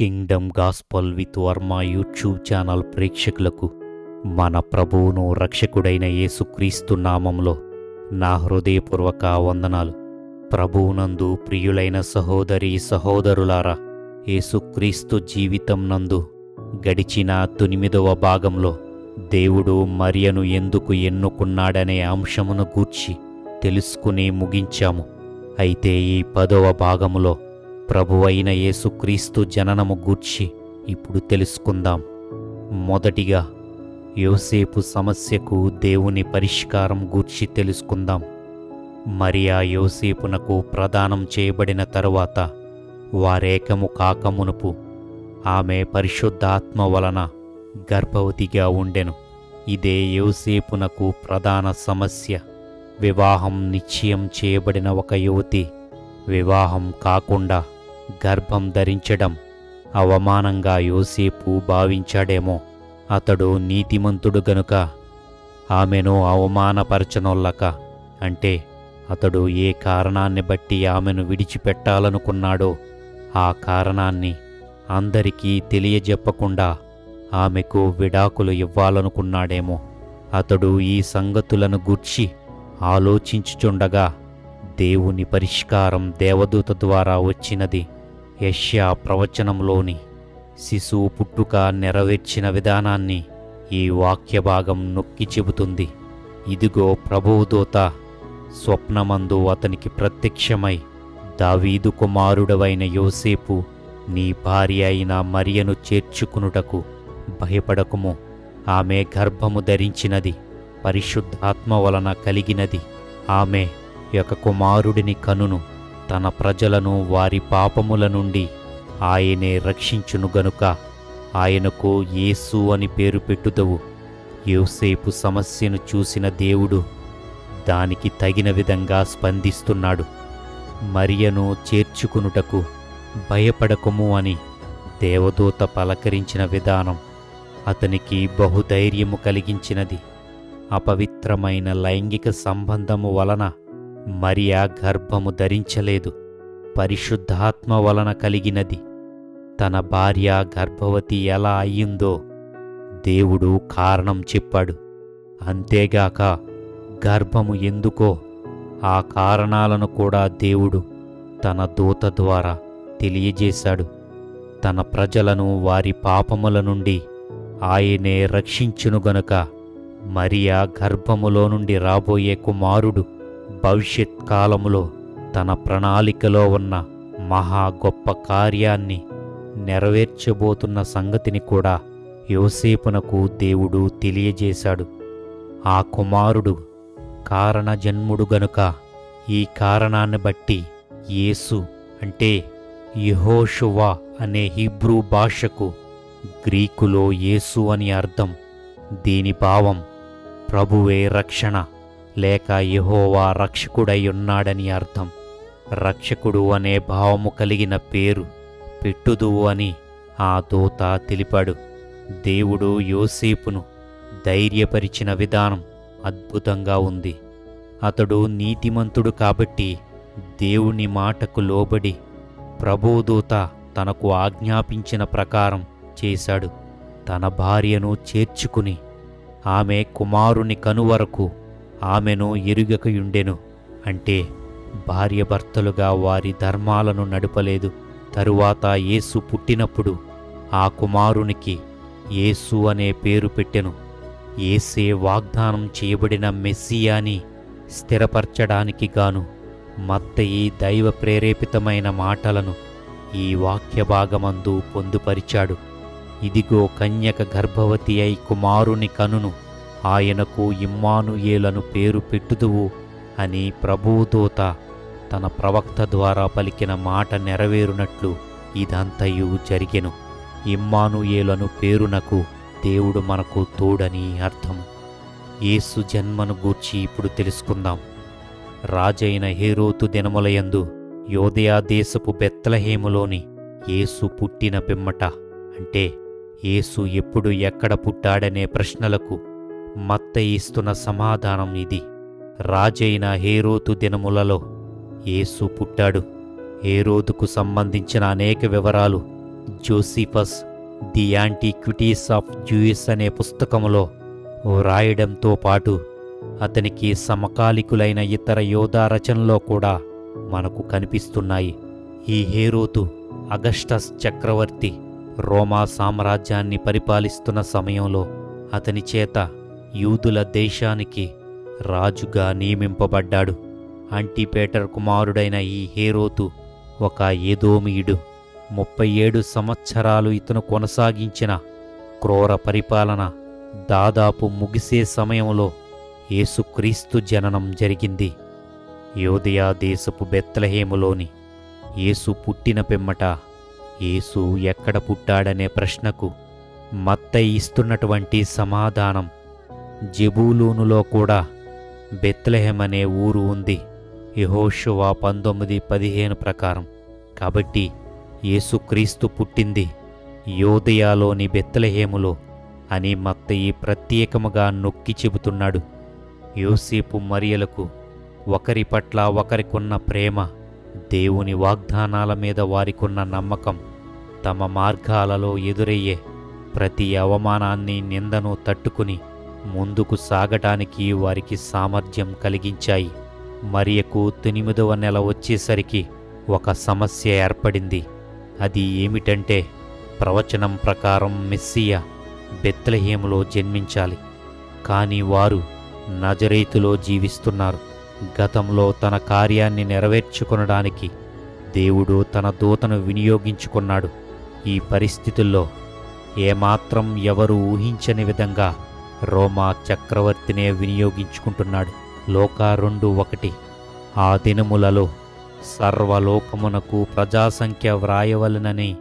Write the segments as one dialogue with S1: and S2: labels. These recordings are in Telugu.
S1: Kingdom gospel with Varma YouTube channel ప్రేక్షకులకు మన ప్రభువును రక్షకుడైన యేసుక్రీస్తు నామంలో నా హృదయపూర్వక వందనాలు. ప్రభువునందు ప్రియులైన సహోదరి సహోదరులారా యేసుక్రీస్తు జీవితం నందు గడిచిన తొమ్మిదవ భాగంలో దేవుడు మరియను ఎందుకు ఎన్నుకున్నాడనే అంశమును గూర్చి తెలుసుకుని ముగించాము. అయితే ఈ పదవ భాగములో ప్రభువైన యేసుక్రీస్తు జననము గూర్చి ఇప్పుడు తెలుసుకుందాం. మొదటిగా యోసేపు సమస్యకు దేవుని పరిష్కారం గూర్చి తెలుసుకుందాం. మరియా యోసేపునకు ప్రదానం చేయబడిన తరువాత వారేకము కాకమునుపు ఆమె పరిశుద్ధాత్మ వలన గర్భవతిగా ఉండెను. ఇదే యోసేపునకు ప్రధాన సమస్య. వివాహం నిశ్చయం చేయబడిన ఒక యువతి వివాహం కాకుండా గర్భం ధరించడం. అవమానంగా యోసేపు భావించాడేమో. అతడు నీతిమంతుడు గనుక ఆమెను అవమానపరచనొల్లక అంటే అతడు ఏ కారణాన్ని బట్టి ఆమెను విడిచిపెట్టాలనుకున్నాడో ఆ కారణాన్ని అందరికీ తెలియజెప్పకుండా ఆమెకు విడాకులు ఇవ్వాలనుకున్నాడేమో. అతడు ఈ సంగతులను గూర్చి ఆలోచించుచుండగా దేవుని పరిష్కారం దేవదూత ద్వారా వచ్చినది. యష్యా ప్రవచనంలోని శిశువు పుట్టుక నెరవేర్చిన విధానాన్ని ఈ వాక్య భాగం నొక్కి చెబుతుంది. ఇదిగో ప్రభువుదూత స్వప్నమందు అతనికి ప్రత్యక్షమై దావీదు కుమారుడవైన యోసేపు నీ భార్య అయిన మరియను చేర్చుకునుటకు భయపడకుము. ఆమె గర్భము ధరించినది పరిశుద్ధాత్మ వలన కలిగినది. ఆమె యొక్క కుమారుడిని కనును. తన ప్రజలను వారి పాపముల నుండి ఆయనే రక్షించును గనుక. ఆయనకు యేసు అని పేరు పెట్టుదవు. యోసేపు సమస్యను చూసిన దేవుడు దానికి తగిన విధంగా స్పందిస్తున్నాడు. మరియను చేర్చుకునుటకు భయపడకము అని దేవదూత పలకరించిన విధానం అతనికి బహుధైర్యము కలిగించినది. అపవిత్రమైన లైంగిక సంబంధము వలన మరియా గర్భము ధరించలేదు. పరిశుద్ధాత్మ వలన కలిగినది. తన భార్య గర్భవతి ఎలా అయ్యిందో దేవుడు కారణం చెప్పాడు. అంతేగాక గర్భము ఎందుకో ఆ కారణాలను కూడా దేవుడు తన దూత ద్వారా తెలియజేశాడు. తన ప్రజలను వారి పాపముల నుండి ఆయనే రక్షించును గనుక మరియా గర్భములో నుండి రాబోయే కుమారుడు భవిష్యత్ కాలములో తన ప్రణాళికలో ఉన్న మహా గొప్ప కార్యాన్ని నెరవేర్చబోతున్న సంగతిని కూడా యోసేపునకు దేవుడు తెలియజేశాడు. ఆ కుమారుడు కారణజన్ముడు గనుక ఈ కారణాన్ని బట్టి యేసు అంటే యహోషువా అనే హీబ్రూ భాషకు గ్రీకులో యేసు అని అర్థం. దీని భావం ప్రభువే రక్షణ. లేక యహోవా రక్షకుడై ఉన్నాడని అర్థం. రక్షకుడు అనే భావము కలిగిన పేరు పెట్టుదువు అని ఆ దూత తెలిపాడు. దేవుడు యోసేపును ధైర్యపరిచిన విధానం అద్భుతంగా ఉంది. అతడు నీతిమంతుడు కాబట్టి దేవుని మాటకు లోబడి ప్రభుదూత తనకు ఆజ్ఞాపించిన ప్రకారం చేశాడు. తన భార్యను చేర్చుకుని ఆమె కుమారుని కనువరకు ఆమెను ఎరుగకయుండెను అంటే భార్యభర్తలుగా వారి ధర్మాలను నడపలేదు. తరువాత యేసు పుట్టినప్పుడు ఆ కుమారునికి యేసు అనే పేరు పెట్టెను. ఏసే వాగ్దానం చేయబడిన మెస్సియాని స్థిరపరచడానికి గాను మత్తయి దైవ ప్రేరేపితమైన మాటలను ఈ వాక్య భాగమందు పొందుపరిచాడు. ఇదిగో కన్యక గర్భవతి అయి కుమారుని కనును. ఆయనకు ఇమ్మానుయేలను పేరు పెట్టుదువు అని ప్రభువుదూత తన ప్రవక్త ద్వారా పలికిన మాట నెరవేరునట్లు ఇదంతయు జరిగెను. ఇమ్మానుయేలను పేరునకు దేవుడు మనకు తోడని అర్థము యేసు జన్మను గూర్చి ఇప్పుడు తెలుసుకుందాం. రాజైన హేరోతు దినములయందు యోదయా దేశపు బెత్తలహేములోని యేసు పుట్టిన పిమ్మట అంటే యేసు ఎప్పుడు ఎక్కడ పుట్టాడనే ప్రశ్నలకు మత్త ఇస్తున్న సమాధానం ఇది. రాజైన హేరోతు దినములలో యేసు పుట్టాడు. హేరోదుకు సంబంధించిన అనేక వివరాలు Josephus the antiquities of Jews అనే పుస్తకంలో వ్రాయడంతో పాటు అతనికి సమకాలికులైన ఇతర యోధా రచనలో కూడా మనకు కనిపిస్తున్నాయి. ఈ హేరోతు అగస్టస్ చక్రవర్తి రోమా సామ్రాజ్యాన్ని పరిపాలిస్తున్న సమయంలో అతని చేత యూదుల దేశానికి రాజుగా నియమింపబడ్డాడు. అంటిపేటర్ కుమారుడైన ఈ హేరోతు ఒక ఏదోమీయుడు. ముప్పై ఏడు సంవత్సరాలు ఇతను కొనసాగించిన క్రూర పరిపాలన దాదాపు ముగిసే సమయంలో యేసుక్రీస్తు జననం జరిగింది. యోదయా దేశపు బెత్లహేములోని యేసు పుట్టిన పిమ్మట యేసు ఎక్కడ పుట్టాడనే ప్రశ్నకు మత్తై ఇస్తున్నటువంటి సమాధానం జెబూలూనులో కూడా బెత్లెహెం అనే ఊరు ఉంది. యహోషువా పంతొమ్మిది పదిహేను ప్రకారం. కాబట్టి యేసుక్రీస్తు పుట్టింది యోదయాలోని బెత్తలహేములో అని మత్తయి ప్రత్యేకముగా నొక్కి చెబుతున్నాడు. యోసేపు మరియలకు ఒకరి పట్ల ఒకరికున్న ప్రేమ దేవుని వాగ్దానాల మీద వారికున్న నమ్మకం తమ మార్గాలలో ఎదురయ్యే ప్రతి అవమానాన్ని నిందను తట్టుకుని ముందుకు సాగటానికి వారికి సామర్థ్యం కలిగించాయి. మరియకు తొమ్మిదవ నెల వచ్చేసరికి ఒక సమస్య ఏర్పడింది. అది ఏమిటంటే ప్రవచనం ప్రకారం మెస్సియ బెత్లహేములో జన్మించాలి. కానీ వారు నజరేతులో జీవిస్తున్నారు. గతంలో తన కార్యాన్ని నెరవేర్చుకొనడానికి దేవుడు తన దూతను వినియోగించుకున్నాడు. ఈ పరిస్థితుల్లో ఏమాత్రం ఎవరు ఊహించని విధంగా రోమా చక్రవర్తినే వినియోగించుకుంటున్నాడు. లోకా రెండు ఒకటి. ఆ దినములలో సర్వలోకమునకు ప్రజాసంఖ్య వ్రాయవలనని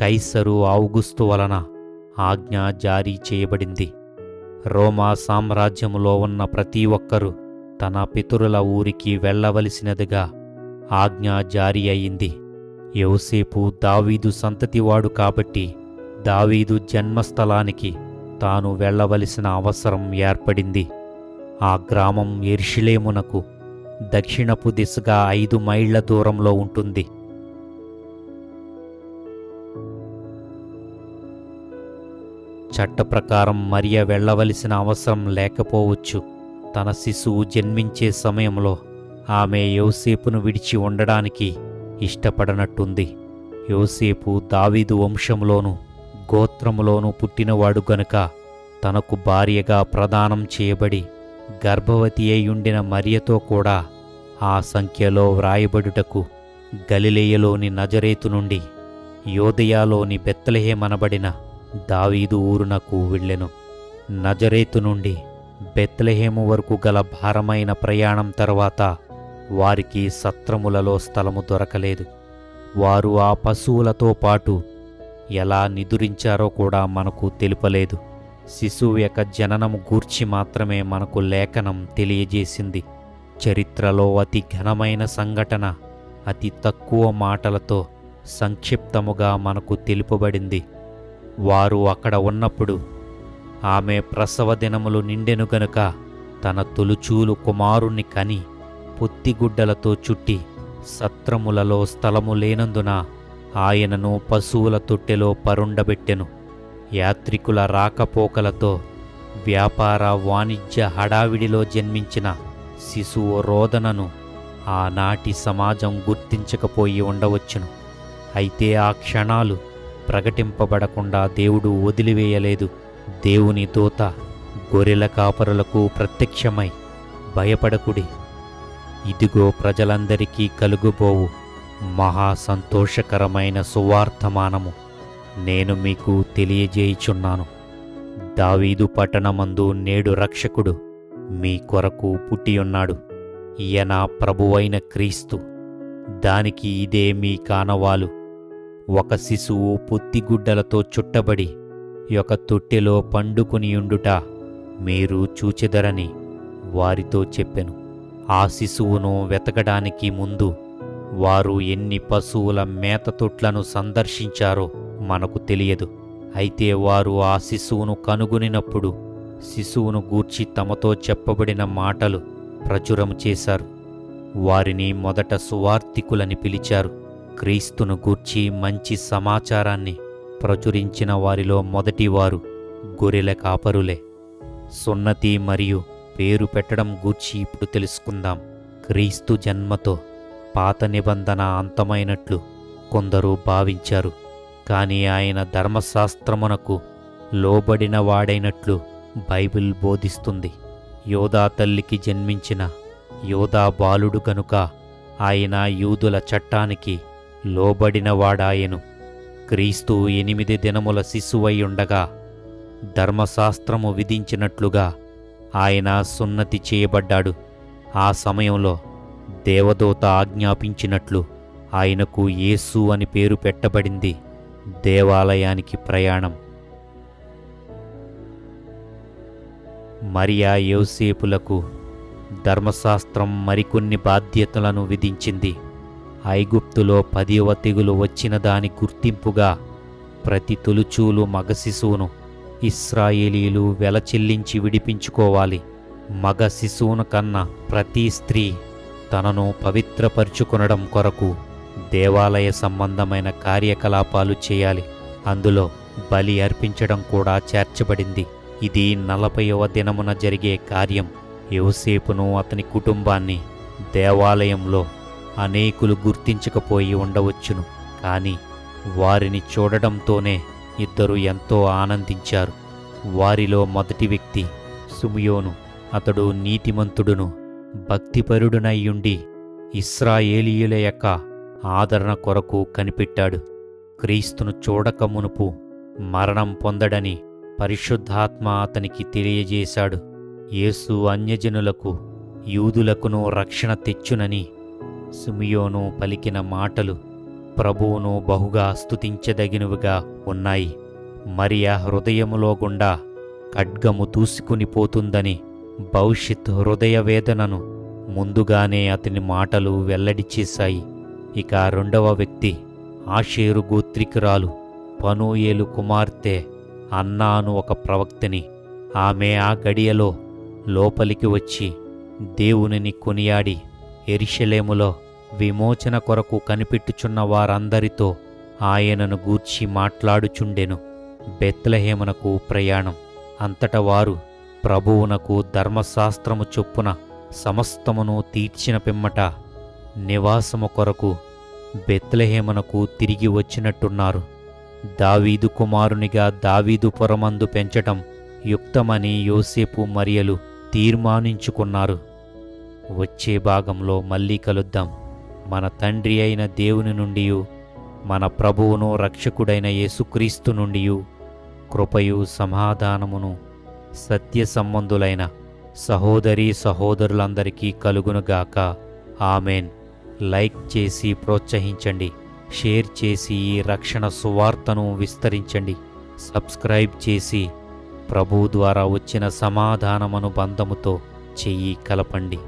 S1: కైసరు ఆవుగుస్తు వలన ఆజ్ఞ జారీ చేయబడింది. రోమా సామ్రాజ్యములో ఉన్న ప్రతి ఒక్కరూ తన పితరుల ఊరికి వెళ్ళవలసినదిగా ఆజ్ఞ జారీ అయింది. యోసేపు దావీదు సంతతివాడు కాబట్టి దావీదు జన్మస్థలానికి తాను వెళ్ళవలసిన అవసరం ఏర్పడింది. ఆ గ్రామం ఎర్షిలేమునకు దక్షిణపు దిశగా ఐదు మైళ్ళ దూరంలో ఉంటుంది. చట్ట ప్రకారం మరియ వెళ్ళవలసిన అవసరం లేకపోవచ్చు. తన శిశువు జన్మించే సమయంలో ఆమె యోసేపును విడిచి ఉండడానికి ఇష్టపడనట్టుంది. యోసేపు దావీదు వంశంలోనూ గోత్రములోను పుట్టినవాడు గనుక తనకు భార్యగా ప్రదానం చేయబడి గర్భవతి అయ్యుండిన మరియతో కూడా ఆ సంఖ్యలో వ్రాయబడుటకు గలిలేయలోని నజరేతు నుండి యోదయాలోని బెత్తలహేమనబడిన దావీదు ఊరునకు వెళ్ళెను. నజరేతు నుండి బెత్తలహేము వరకు గల భారమైన ప్రయాణం తర్వాత వారికి సత్రములలో స్థలము దొరకలేదు. వారు ఆ పశువులతో పాటు ఎలా నిదురించారో కూడా మనకు తెలుపలేదు. శిశువు యొక్క జననము గూర్చి మాత్రమే మనకు లేఖనం తెలియజేసింది. చరిత్రలో అతి ఘనమైన సంఘటన అతి తక్కువ మాటలతో సంక్షిప్తముగా మనకు తెలుపబడింది. వారు అక్కడ ఉన్నప్పుడు ఆమె ప్రసవ దినములు నిండెను గనుక తన తొలుచూలు కుమారుణ్ణి కని పొత్తిగుడ్డలతో చుట్టి సత్రములలో స్థలము లేనందున ఆయనను పశువుల తొట్టెలో పరుండబెట్టెను. యాత్రికుల రాకపోకలతో వ్యాపార వాణిజ్య హడావిడిలో జన్మించిన శిశువు రోదనను ఆనాటి సమాజం గుర్తించకపోయి ఉండవచ్చును. అయితే ఆ క్షణాలు ప్రకటింపబడకుండా దేవుడు వదిలివేయలేదు. దేవుని దూత గొర్రెల కాపరులకు ప్రత్యక్షమై భయపడకుడి. ఇదిగో ప్రజలందరికీ కలుగుబోవు. మహా సంతోషకరమైన సువార్థమానము నేను మీకు తెలియజేయుచున్నాను. దావీదు పట్టణమందు నేడు రక్షకుడు మీ కొరకు పుట్టియున్నాడు. ఈయన ప్రభువైన క్రీస్తు. దానికి ఇదే మీ కానవాలు. ఒక శిశువు పొత్తిగుడ్డలతో చుట్టబడి ఒక తొట్టెలో పండుకునియుండుట మీరు చూచెదరని వారితో చెప్పెను. ఆ శిశువును వెతకడానికి ముందు వారు ఎన్ని పశువుల మేత తొట్లను సందర్శించారో మనకు తెలియదు. అయితే వారు ఆ శిశువును కనుగొనినప్పుడు శిశువును గూర్చి తమతో చెప్పబడిన మాటలు ప్రచురం చేశారు. వారిని మొదట సువార్థికులని పిలిచారు. క్రీస్తును గూర్చి మంచి సమాచారాన్ని ప్రచురించిన వారిలో మొదటివారు గొర్రెల కాపరులే. సున్నతి మరియు పేరు పెట్టడం గూర్చి ఇప్పుడు తెలుసుకుందాం. క్రీస్తు జన్మతో పాత నిబంధన అంతమైనట్లు కొందరు భావించారు. కానీ ఆయన ధర్మశాస్త్రమునకు లోబడిన వాడైనట్లు బైబిల్ బోధిస్తుంది. యోధా తల్లికి జన్మించిన యోధా బాలుడు గనుక ఆయన యూదుల చట్టానికి లోబడినవాడాయెను క్రీస్తు ఎనిమిది దినముల శిశువై ఉండగా ధర్మశాస్త్రము విధించినట్లుగా ఆయన సున్నతి చేయబడ్డాడు. ఆ సమయంలో దేవదూత ఆజ్ఞాపించినట్లు ఆయనకు యేసు అని పేరు పెట్టబడింది దేవాలయానికి ప్రయాణం. మరియా యోసేపులకు ధర్మశాస్త్రం మరికొన్ని బాధ్యతలను విధించింది. ఐగుప్తులో పదివ తెగులు వచ్చిన దాని గుర్తింపుగా ప్రతి తొలుచూలు మగ శిశువును ఇస్రాయేలీలు వెల చెల్లించి విడిపించుకోవాలి. మగ శిశువును కన్నా ప్రతి స్త్రీ తనను పవిత్రపరుచుకొనడం కొరకు దేవాలయ సంబంధమైన కార్యకలాపాలు చేయాలి. అందులో బలి అర్పించడం కూడా చేర్చబడింది. ఇది నలభైవ దినమున జరిగే కార్యం. యోసేపును అతని కుటుంబాన్ని దేవాలయంలో అనేకులు గుర్తించకపోయి ఉండవచ్చును. కానీ వారిని చూడడంతోనే ఇద్దరు ఎంతో ఆనందించారు. వారిలో మొదటి వ్యక్తి సుమియోను అతడు నీతిమంతుడును. భక్తిపరుడునయ్యుండి ఇస్రాయేలీయుల యొక్క ఆదరణ కొరకు కనిపెట్టాడు. క్రీస్తును చూడక మునుపు మరణం పొందడని పరిశుద్ధాత్మ అతనికి తెలియజేశాడు. యేసు అన్యజనులకు యూదులకును రక్షణ తెచ్చునని సుమియోను పలికిన మాటలు ప్రభువును బహుగా స్తుతించదగినవిగా ఉన్నాయి. మరియా హృదయములో గుండా ఖడ్గము దూసుకుని పోతుందని భవిష్యత్ హృదయ వేదనను ముందుగానే అతని మాటలు వెల్లడి చేశాయి. ఇక రెండవ వ్యక్తి ఆషేరు గోత్రికురాలు పనూయేలు కుమార్తె అన్నాను ఒక ప్రవక్తని. ఆమె ఆ గడియలో లోపలికి వచ్చి దేవునిని కొనియాడి ఎరిషలేములో విమోచన కొరకు కనిపెట్టుచున్న వారందరితో ఆయనను గూర్చి మాట్లాడుచుండెను. బెత్లహేమునకు ప్రయాణం. అంతట వారు ప్రభువునకు ధర్మశాస్త్రము చొప్పున సమస్తమును తీర్చిన పిమ్మట నివాసము కొరకు బెత్లహేమనకు తిరిగి వచ్చినట్టున్నారు. దావీదు కుమారునిగా దావీదు పురమందు పెంచటం యుక్తమని యోసేపు మరియలు తీర్మానించుకున్నారు. వచ్చే భాగంలో మళ్ళీ కలుద్దాం. మన తండ్రి అయిన దేవుని నుండి మన ప్రభువును రక్షకుడైన యేసుక్రీస్తు నుండి కృపయు సమాధానమును సత్య సంబంధులైన సహోదరి సహోదరులందరికీ కలుగునుగాక ఆమెన్. లైక్ చేసి ప్రోత్సహించండి. షేర్ చేసి ఈ రక్షణ సువార్తను విస్తరించండి. సబ్స్క్రైబ్ చేసి ప్రభు ద్వారా వచ్చిన సమాధానమను బంధముతో చెయ్యి కలపండి.